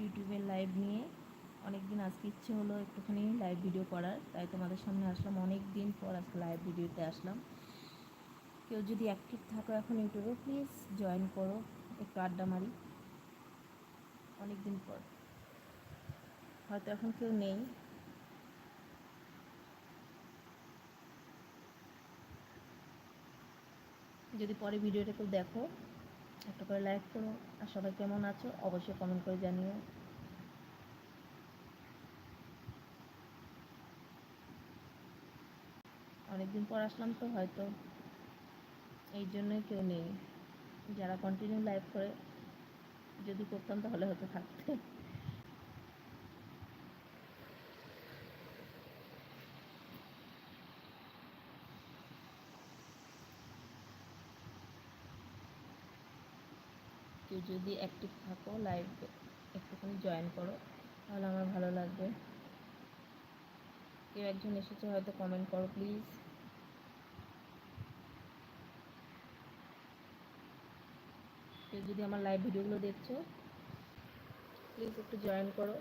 ইউটিউবের লাইভ নিয়ে। অনেক দিন আজকে ইচ্ছে হলো একটুখানি লাইভ ভিডিও করার, তাই তোমাদের সামনে আসলাম। অনেক দিন পর আজকে লাইভ ভিডিওতে আসলাম। কেউ যদি অ্যাক্টিভ থাকো এখন ইউটিউবে প্লিজ জয়েন করো। একটু আড্ডা মারি। অনেক দিন পর। হয়তো এখন কেউ নেই। যদি পরে ভিডিওটা কেউ দেখো। একটা করে লাইক করো আর সবাই কেমন আছো, অবশ্যই কমেন্ট করে জানিও। অনেকদিন পর আসলাম তো, হয়তো এই জন্যই কেউ নেই। যারা কন্টিনিউ লাইভ করে, যদি করতাম তাহলে হয়তো থাকতে। কেউ যদি অ্যাক্টিভ থাকো লাইভ একটুখানি জয়েন করো, তাহলে আমার ভালো লাগবে। কেউ একজন এসেছে, হয়তো কমেন্ট করো প্লিজ কেউ যদি আমার লাইভ ভিডিওগুলো দেখছ প্লিজ একটু জয়েন করো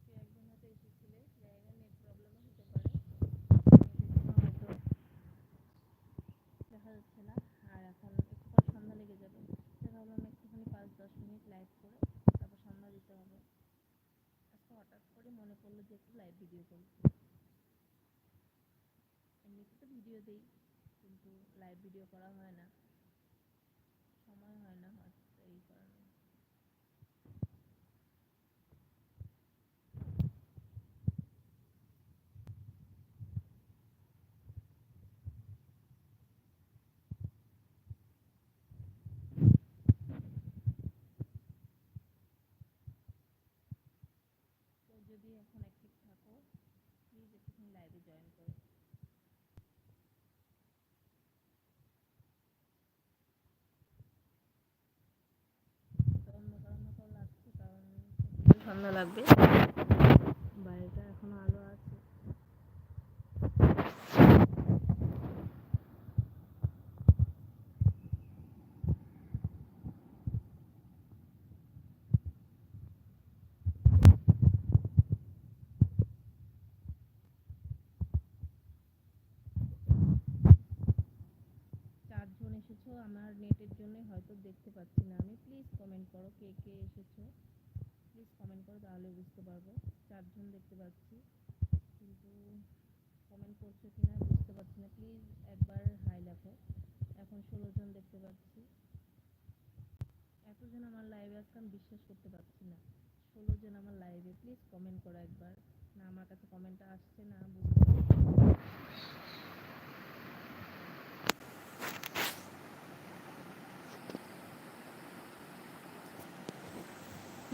কেউ একজন হয়তো এসেছিলে জানি না নেট প্রবলেমও হতে পারে নেটের জন্য হয়তো দেখা যাচ্ছে না আর এখন একটু পর সন্ধ্যা লেগে যাবে তাই ভাবলাম একটুখানি পাঁচ দশ মিনিট লাইভ করে তারপর সন্ধ্যা দিতে হবে আজকে হঠাৎ করে মনে পড়ল যে একটু লাইভ ভিডিও করি এমনিতে তো ভিডিও দিই কিন্তু লাইভ ভিডিও করা হয় না সময় হয় না হয়তো এই কারণে তো যদি এখন অ্যাক্টিভ থাকো প্লিজ একটুখানি লাইভে জয়েন করো। ঠান্ডা লাগবে। এসেছ? আমার নেটের জন্য হয়তো দেখতে পাচ্ছি না আমি। প্লিজ কমেন্ট করো কে কে এসেছ। প্লিজ কমেন্ট করো, তাহলে বুঝতে পারব। চারজন দেখতে পাচ্ছি। কিন্তু কমেন্ট করছ কি না বুঝতে পারছি না। প্লিজ একবার হাই লেখো। এখন ষোলো জন দেখতে পাচ্ছি। এতজন আমার লাইভে আজকে বিশ্বাস করতে পারছি না। ষোলো জন আমার লাইভে প্লিজ কমেন্ট করো একবার। না, আমার কাছে কমেন্টটা আসছে না, বুঝতে পারছি না।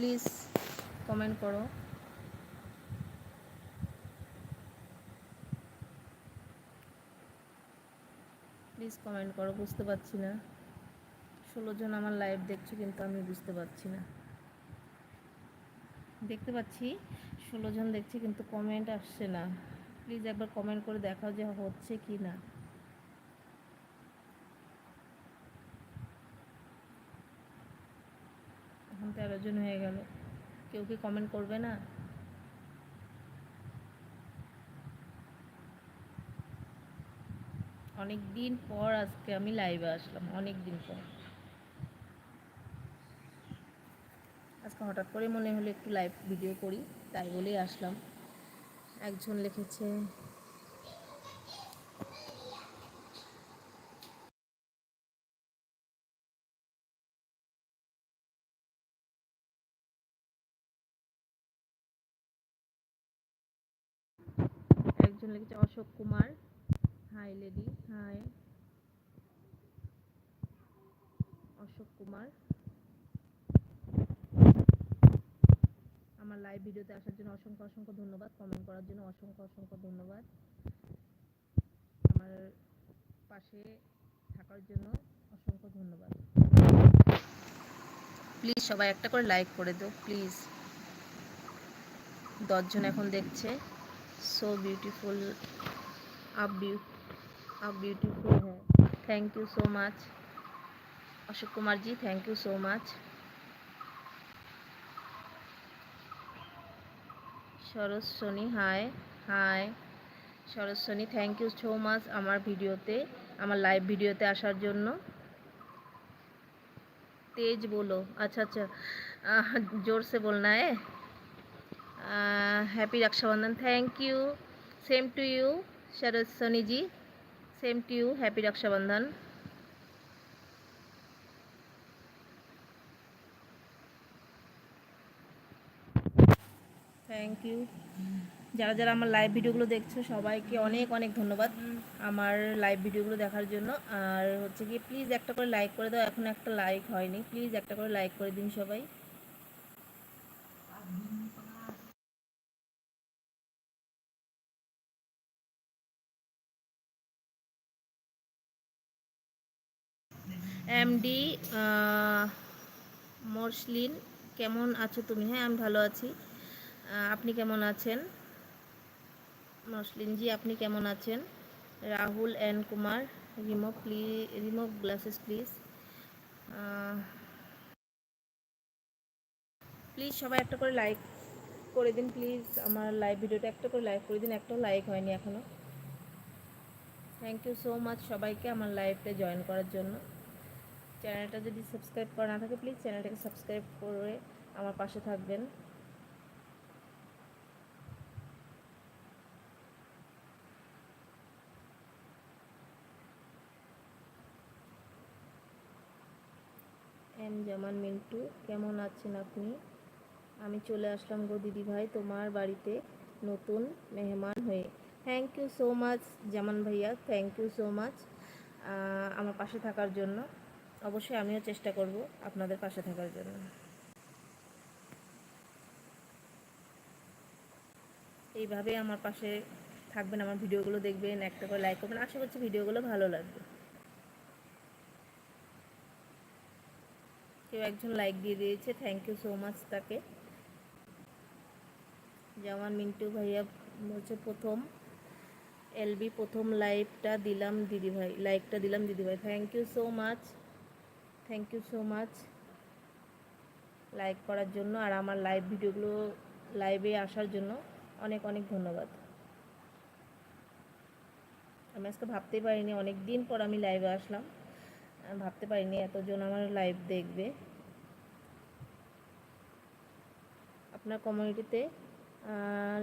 প্লিজ কমেন্ট করো। প্লিজ কমেন্ট করো, বুঝতে পারছি না। ষোলো জন আমার লাইভ দেখছ কিন্তু আমি বুঝতে পারছি না। দেখতে পাচ্ছি, ষোলো জন দেখছে কিন্তু কমেন্ট আসছে না। প্লিজ একবার কমেন্ট করে দেখাও যে হচ্ছে কি না এখন তেরো জন হয়ে গেল। কেউ কি কমেন্ট করবে না? অনেক দিন পর আজকে আমি লাইভে আসলাম অনেক দিন পর। আজকে হঠাৎ করে মনে হলো একটু লাইভ ভিডিও করি, তাই বলেই আসলাম। একজন লিখেছে একজন লিখেছে Ashok Kumar. Hi lady hi Ashok Kumar. আমার লাইভ ভিডিওতে আসার জন্য অসংখ্য অসংখ্য ধন্যবাদ। কমেন্ট করার জন্য অসংখ্য অসংখ্য ধন্যবাদ। আমার পাশে থাকার জন্য অসংখ্য ধন্যবাদ। প্লিজ সবাই একটা করে লাইক করে দিও প্লিজ দশজন এখন দেখছে। সো বিউটিফুল আপ বিউ আপ বিউটিফুল হ্যাঁ thank you so much Ashok Kumar ji thank you so much Saraswani hi hi Saraswani thank you so much আমার ভিডিওতে আমার লাইভ ভিডিওতে আসার জন্য तेज बोलो अच्छा अच्छा आ, जोर से बोलना है happy Rakshabandhan thank you same to you Sharat Soniji same to you happy Rakshabandhan thank you যারা যারা আমার লাইভ ভিডিওগুলো দেখছ, সবাইকে অনেক অনেক ধন্যবাদ আমার লাইভ ভিডিওগুলো দেখার জন্য। আর হচ্ছে কি প্লিজ একটা করে লাইক করে দাও। এখন একটা লাইক হয়নি। প্লিজ একটা করে লাইক করে দিন সবাই। এমডি মর্শলিন কেমন আছো তুমি? হ্যাঁ আমি ভালো আছি। আপনি কেমন আছেন? মসলিনজি আপনি কেমন আছেন? রাহুল এন কুমার রিমুভ প্লি রিমুভ গ্লাসেস, প্লিজ। প্লিজ সবাই একটা করে লাইক করে দিন, প্লিজ। আমার লাইভ ভিডিওটা একটা করে লাইক করে দিন, একটাও লাইক হয়নি এখনও থ্যাংক ইউ সো মাচ সবাইকে আমার লাইভটা জয়েন করার জন্য। চ্যানেলটা যদি সাবস্ক্রাইব করা না থাকে প্লিজ চ্যানেলটাকে সাবস্ক্রাইব করে আমার পাশে থাকবেন। এম জামান মিন্টু, কেমন আছেন আপনি? আমি চলে আসলাম গো দিদি ভাই তোমার বাড়িতে নতুন মেহমান হয়ে। Thank you so much Zaman ভাইয়া থ্যাংক ইউ সো মাচ আমার পাশে থাকার জন্য। অবশ্যই আমিও চেষ্টা করব আপনাদের পাশে থাকার জন্য। এইভাবে আমার পাশে থাকবেন, আমার ভিডিওগুলো দেখবেন, একটা করে লাইক করবেন। আশা করছি ভিডিওগুলো ভালো লাগবে। কেউ একজন লাইক দিয়ে দিয়েছে থ্যাংক ইউ সো মাচ তাকে। যেমন মিন্টু ভাইয়া বলছে, প্রথম এলবি, প্রথম লাইভটা দিলাম দিদি ভাই লাইকটা দিলাম দিদি ভাই thank you so much thank you so much like করার জন্য আর আমার লাইভ ভিডিওগুলো লাইভে আসার জন্য অনেক অনেক ধন্যবাদ। আমি আজকে ভাবতেই পারিনি, অনেক দিন পর আমি লাইভে আসলাম। ভাবতে পারিনি এতজন আমার লাইভ দেখবে। আপনার কমিউনিটিতে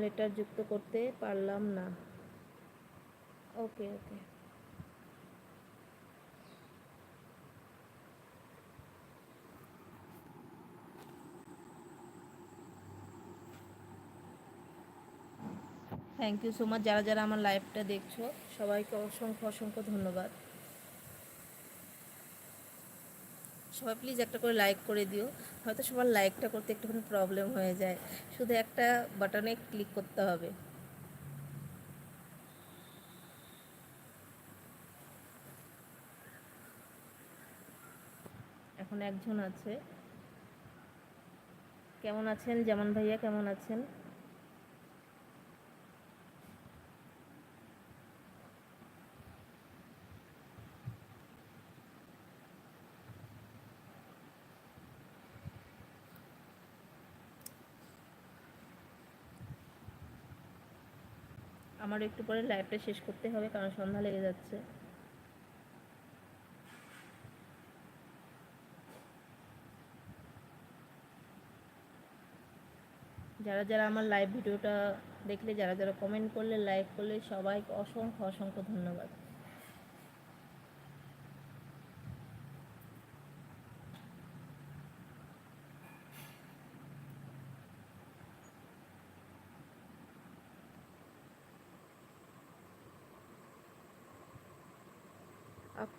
লেটার যুক্ত করতে পারলাম না। Okay okay thank you so much যারা যারা আমার লাইভটা দেখছ, সবাইকে অসংখ্য অসংখ্য ধন্যবাদ। সবাই প্লিজ একটা করে লাইক করে দিও। হয়তো সবার লাইকটা করতে একটুখানি প্রবলেম হয়ে যায়। শুধু একটা বাটনে ক্লিক করতে হবে। এখন একজন আছে। কেমন আছেন? যেমন ভাইয়া, কেমন আছেন? আমারও একটু পরে লাইভটা শেষ করতে হবে, কারণ সন্ধ্যা লেগে যাচ্ছে। যারা যারা আমার লাইভ ভিডিওটা দেখলে, যারা যারা কমেন্ট করলে লাইক করলে, সবাইকে অসংখ্য অসংখ্য ধন্যবাদ।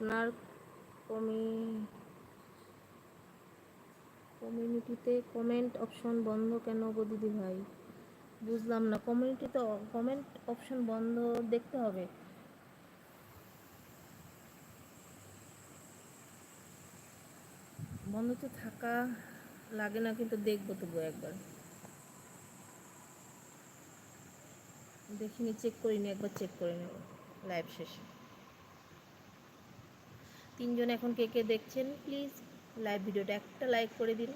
আপনার কমি, কমিউনিটিতে কমেন্ট অপশন বন্ধ কেন গো দিদি ভাই? বুঝলাম না, কমিউনিটিতে কমেন্ট অপশন বন্ধ দেখতে হবে। বন্ধ তো থাকা লাগে না, কিন্তু দেখব তবু একবার। দেখিনি চেক করিনি, একবার চেক করে নেব লাইভ শেষে। তিনজন এখন কে কে দেখছেন প্লিজ লাইভ ভিডিওটা একটা লাইক করে দিন।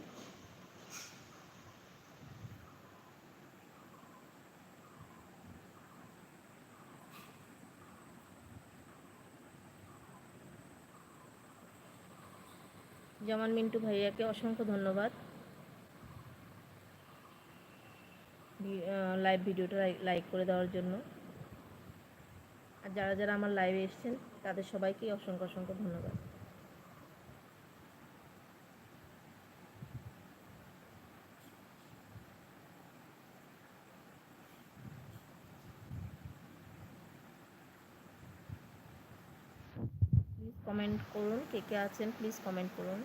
জামান মিন্টু ভাইয়াকে অসংখ্য ধন্যবাদ। লাইভ ভিডিওটা লাইক করে দেওয়ার জন্য। আর যারা যারা আমার লাইভে এসেছেন, তাদের সবাইকেই অসংখ্য অসংখ্য ধন্যবাদ। প্লিজ কমেন্ট করুন, কে কে আছেন প্লিজ কমেন্ট করুন।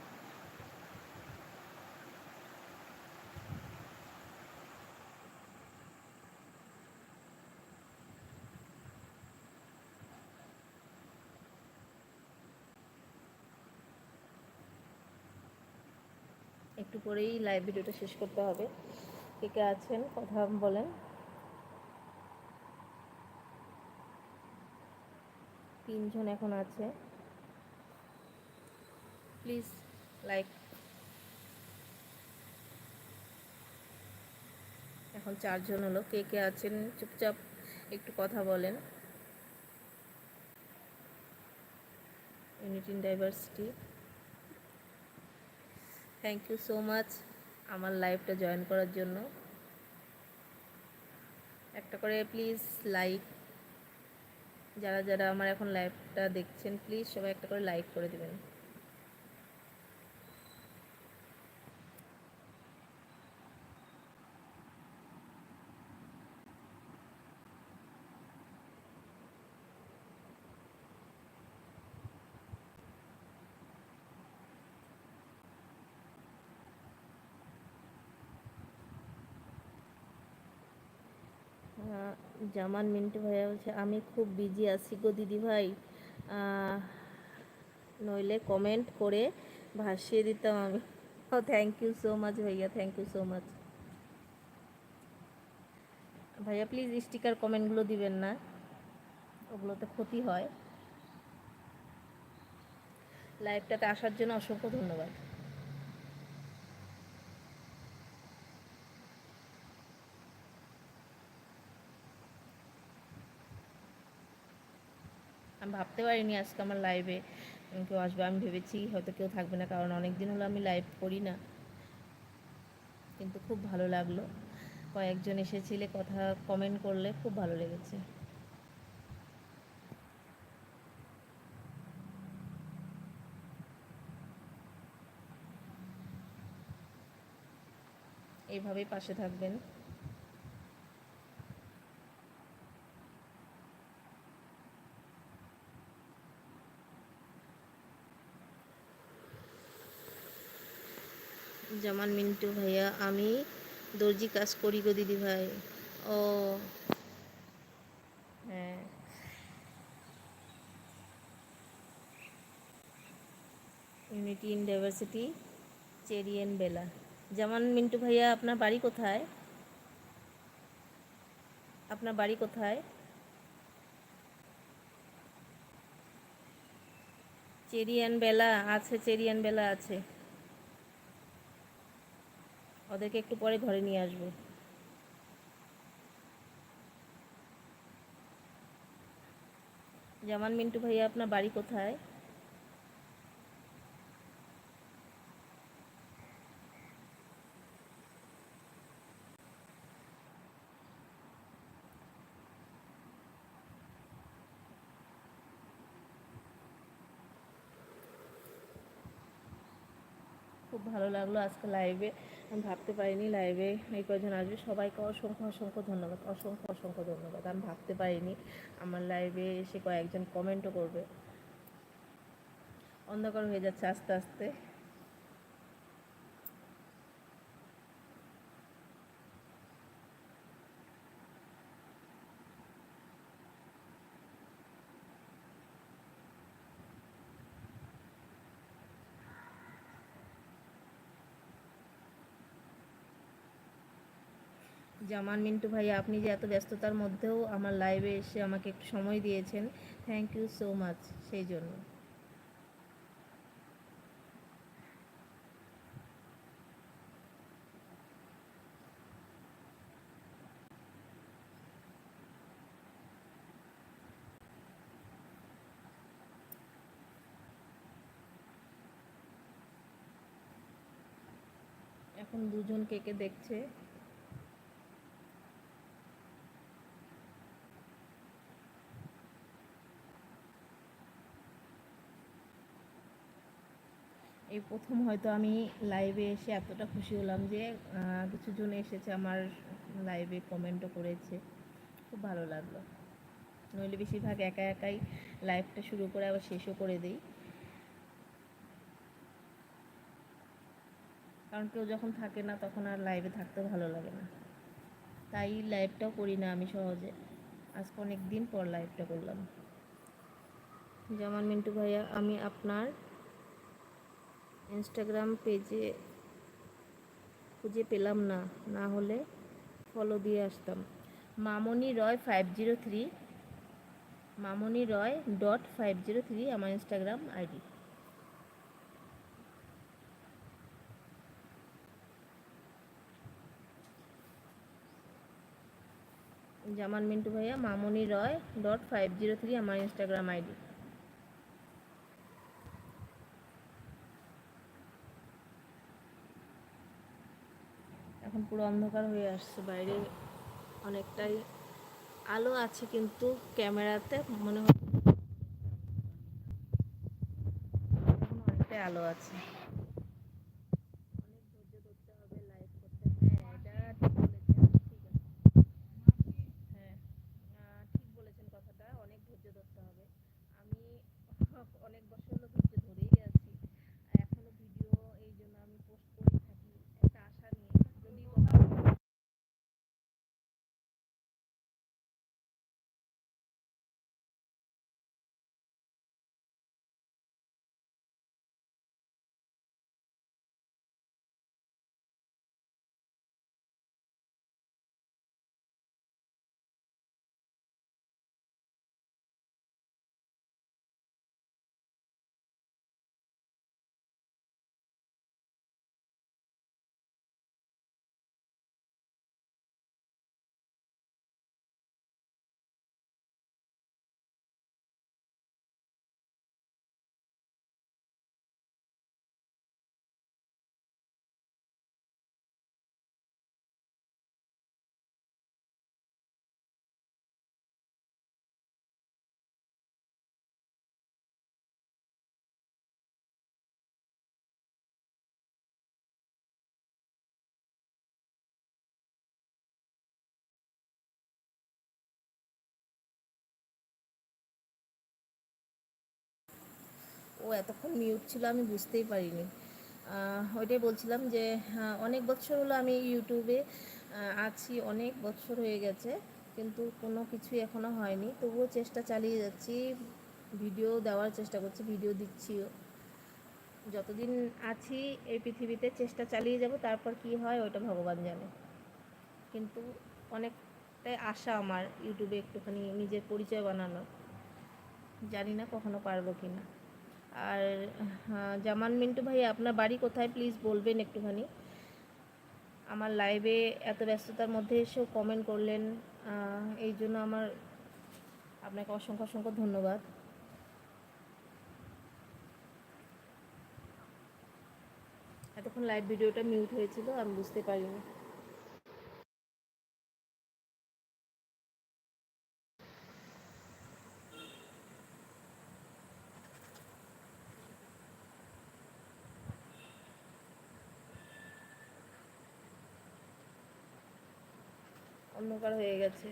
একটু পরেই লাইভ ভিডিওটা শেষ করতে হবে। কে কে আছেন? কথা বলেন। তিনজন এখন আছে। প্লিজ লাইক এখন চারজন হলো। কে কে আছেন? চুপচাপ একটু কথা বলেন। Unity in diversity thank you so much আমার লাইভটা জয়েন করার জন্য। একটা করে প্লিজ লাইক যারা যারা আমার এখন লাইভটা দেখছেন প্লিজ সবাই একটা করে লাইক করে দেবেন। জামান মিন্টু ভাইয়া বলছে, আমি খুব বিজি আছি গো দিদি ভাই। নইলে কমেন্ট করে ভাসিয়ে দিতাম আমি। ও থ্যাংক ইউ সো মাচ ভাইয়া থ্যাংক ইউ সো মাচ ভাইয়া প্লিজ স্টিকার কমেন্টগুলো দিবেন না। ওগুলোতে ক্ষতি হয়। লাইভটাতে আসার জন্য অসংখ্য ধন্যবাদ। আমি ভাবতে পারিনি আজকে আমার লাইভে কেউ আসবে, আমি ভেবেছি হয়তো কেউ থাকবে না, কারণ অনেক দিন হলো আমি লাইভ করি না। কিন্তু খুব ভালো লাগল। কয়েকজন এসেছিলে, কথা কমেন্ট করলে খুব ভালো লেগেছে। এইভাবেই পাশে থাকবেন। জামান মিন্টু ভাইয়া, আমি দর্জি কাজ করি গো দিদি ভাই। ও। Unity in diversity Cherian Bela Zaman Mintu ভাইয়া, আপনার বাড়ি কোথায়? আপনার বাড়ি কোথায়? চেরিয়ান বেলা আছে চেরিয়ান বেলা আছে। ওদেরকে একটু পরে ঘরে নিয়ে আসব। জামান মিন্টু ভাইয়া, আপনার বাড়ি কোথায়? খুব ভালো লাগল আজকে লাইভে ভাবতে পারিনি লাইভে এই কজন আসবে। সবাইকে অসংখ্য অসংখ্য ধন্যবাদ, অসংখ্য অসংখ্য ধন্যবাদ। আমি ভাবতে পারিনি আমার লাইভে এসে কয়েকজন কমেন্টও করবে। অন্ধকার হয়ে যাচ্ছে আস্তে আস্তে। জামান মিন্টু ভাই আপনি যে এত ব্যস্ততার মধ্যেও আমার লাইভে এসে আমাকে একটু সময় দিয়েছেন থ্যাংক ইউ সো মাচ সেই জন্য। এখন দুজন কে কে দেখছে? এই প্রথম হয়তো আমি লাইভে এসে এতটা খুশি হলাম যে কিছুজন এসেছে আমার লাইভে কমেন্টও করেছে। খুব ভালো লাগল। নইলে বেশিরভাগ একা একাই লাইভটা শুরু করে আবার শেষও করে দিই। কারণ কেউ যখন থাকে না, তখন আর লাইভে থাকতে ভালো লাগে না। তাই লাইভটাও করি না আমি সহজে। আজকে অনেক দিন পর লাইভটা করলাম। যেমন মিন্টু ভাইয়া, আমি আপনার ইনস্টাগ্রাম পেজে খুঁজে পেলাম না না হলে ফলো দিয়ে আসতাম। Mamoni Roy five zero three Mamoni Roy dot five zero three আমার ইনস্টাগ্রাম আইডি। জামান মিন্টু ভাইয়া, Mamoni Roy dot five zero three আমার ইনস্টাগ্রাম আইডি। এখন পুরো অন্ধকার হয়ে আসছে, বাইরে অনেকটাই আলো আছে কিন্তু ক্যামেরাতে মনে হয় অনেকটাই আলো আছে অনেক ধৈর্য ধরতে হবে লাইভ করতে হ্যাঁ এটা ঠিক বলেছেন ঠিক আছে হ্যাঁ আহ, ঠিক বলেছেন কথাটা অনেক ধৈর্য ধরতে হবে আমি অনেক বছর হলো ধৈর্য ধরেই আছি এখনও ভিডিও এই জন্য আমি পোস্ট করেই থাকি একটা আশা নিয়ে যদি কখনো ও এতক্ষণ মিউট ছিল, আমি বুঝতেই পারিনি। ওইটাই বলছিলাম যে অনেক বছর হলো আমি ইউটিউবে আছি, অনেক বছর হয়ে গেছে, কিন্তু কোনো কিছুই এখনও হয়নি। তবুও চেষ্টা চালিয়ে যাচ্ছি ভিডিও দেওয়ার চেষ্টা করছি ভিডিও দিচ্ছিও। যতদিন আছি এই পৃথিবীতে, চেষ্টা চালিয়ে যাব, তারপর কি হয় ওটা ভগবান জানে। কিন্তু অনেকটাই আশা আমার ইউটিউবে একটুখানি নিজের পরিচয় বানানোর। জানি না কখনো পারব কি না আর জামান মিন্টু ভাই, আপনার বাড়ি কোথায়? প্লিজ বলবেন একটুখানি। আমার লাইভে এত ব্যস্ততার মধ্যে এসেও কমেন্ট করলেন এই জন্য আমার আপনাকে অসংখ্য অসংখ্য ধন্যবাদ। এতক্ষণ লাইভ ভিডিওটা মিউট হয়েছিল, আমি বুঝতে পারিনি। অন্ধকার হয়ে গেছে।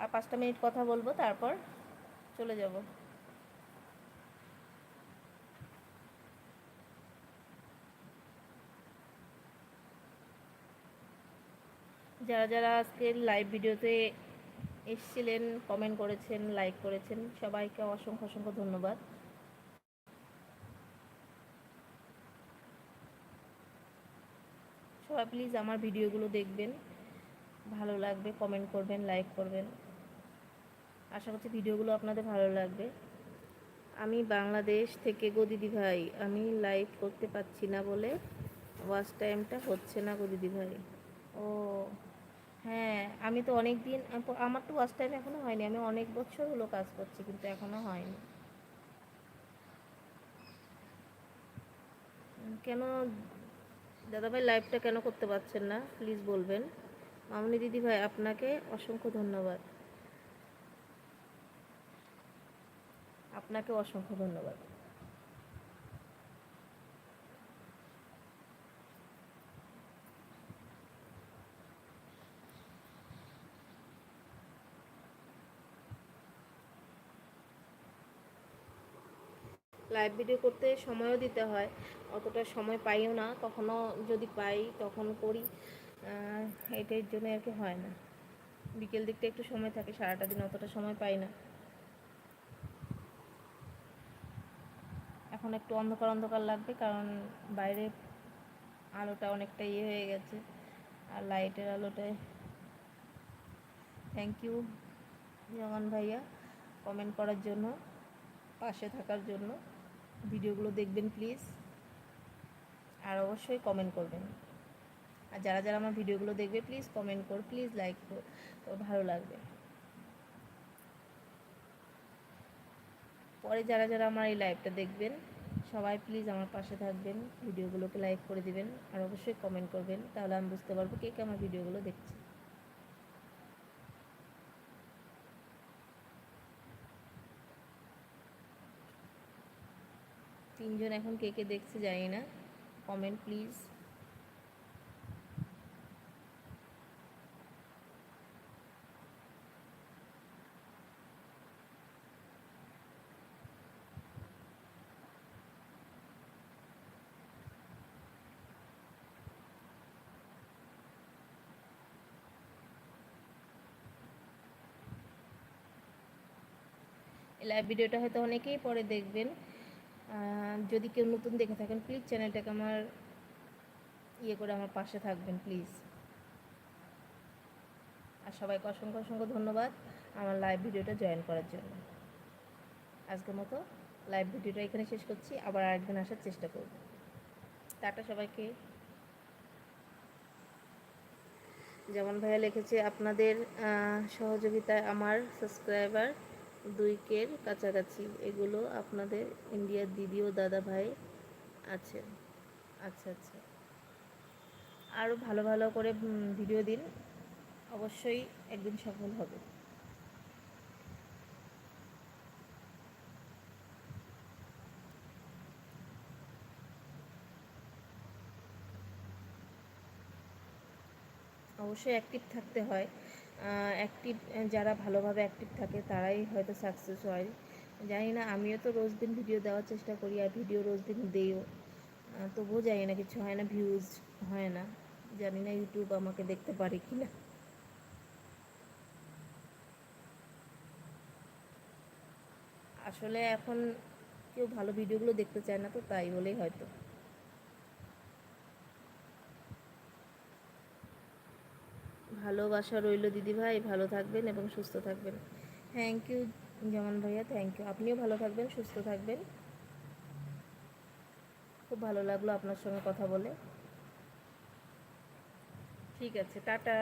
আর পাঁচটা মিনিট কথা বলব, তারপর চলে যাব। যারা যারা আজকের লাইভ ভিডিওতে এসেছিলেন কমেন্ট করেছেন লাইক করেছেন, সবাইকে অসংখ্য অসংখ্য ধন্যবাদ। সবাই প্লিজ আমার ভিডিওগুলো দেখবেন। ভালো লাগবে কমেন্ট করবেন লাইক করবেন। আশা করছি ভিডিওগুলো আপনাদের ভালো লাগবে। আমি বাংলাদেশ থেকে গো দিদি ভাই, আমি লাইভ করতে পারছি না বলে ওয়াচ টাইমটা হচ্ছে না গো দিদি ভাই। ও হ্যাঁ আমি তো অনেক দিন আমার তো ওয়াচ টাইম এখনও হয়নি, আমি অনেক বছর হলো কাজ করছি, কিন্তু এখনও হয়নি। কেন, দাদাভাই লাইভটা কেন করতে পারছেন না? প্লিজ বলবেন। মামনি দিদি ভাই, আপনাকে অসংখ্য ধন্যবাদ। আপনাকে অসংখ্য ধন্যবাদ। লাইভ ভিডিও করতে সময়ও দিতে হয়, অতটা সময় পাইও না। কখনো যদি পাই, তখন করি। এটার জন্য আর কি হয় না। বিকেল দিকটা একটু সময় থাকে, সারাটা দিন অতটা সময় পাই না। এখন একটু অন্ধকার অন্ধকার লাগবে, কারণ বাইরে আলোটা অনেকটা ইয়ে হয়ে গেছে, আর লাইটের আলোটায় থ্যাংক ইউ জমান ভাইয়া কমেন্ট করার জন্য, পাশে থাকার জন্য। ভিডিওগুলো দেখবেন প্লিজ আর অবশ্যই কমেন্ট করবেন। আর যারা যারা আমার ভিডিওগুলো দেখবে প্লিজ কমেন্ট কর প্লিজ লাইক কর। তো ভালো লাগবে। পরে যারা যারা আমার এই লাইভটা দেখবেন, সবাই প্লিজ আমার পাশে থাকবেন, ভিডিওগুলোকে লাইক করে দিবেন, আর অবশ্যই কমেন্ট করবেন, তাহলে আমি বুঝতে পারব কে কে আমার ভিডিওগুলো দেখছে। তিনজন এখন কে কে দেখছে জানি না। কমেন্ট প্লিজ লাইভ ভিডিওটা হয়তো অনেকেই পরে দেখবেন। যদি কেউ নতুন দেখে থাকেন প্লিজ চ্যানেলটাকে আমার ইয়ে করে আমার পাশে থাকবেন প্লিজ আর সবাইকে অসংখ্য অসংখ্য ধন্যবাদ আমার লাইভ ভিডিওটা জয়েন করার জন্য। আজকের মতো লাইভ ভিডিওটা এখানে শেষ করছি। আবার আরেকদিন আসার চেষ্টা করব। টাটা সবাইকে। যেমন ভাইয়া লিখেছে, আপনাদের সহযোগিতায় আমার সাবস্ক্রাইবার দুই কের কাছাকাছি। এগুলো আপনাদের ইন্ডিয়ার দিদি ও দাদা ভাই আছেন আচ্ছা আচ্ছা। আরও ভালো ভালো করে ভিডিও দিন। অবশ্যই একদিন সফল হবে। অবশ্যই অ্যাক্টিভ থাকতে হয়। অ্যাক্টিভ যারা ভালোভাবে অ্যাক্টিভ থাকে তারাই হয়তো সাকসেস হয়। জানি না, আমিও তো রোজ দিন ভিডিও দেওয়ার চেষ্টা করি আর ভিডিও রোজ দিন দিইও। তবুও জানি না, কিছু হয় না ভিউজ হয় না। জানি না ইউটিউব আমাকে দেখতে পারে কি না আসলে এখন কেউ ভালো ভিডিওগুলো দেখতে চায় না তো, তাই বলেই হয়তো। ভালোবাসা রইল, দিদিভাই। ভালো থাকবেন এবং সুস্থ থাকবেন। থ্যাংক ইউ যেমন ভাইয়া থ্যাংক ইউ আপনিও ভালো থাকবেন, সুস্থ থাকবেন। খুব ভালো লাগল আপনার সঙ্গে কথা বলে। ঠিক আছে, টাটা।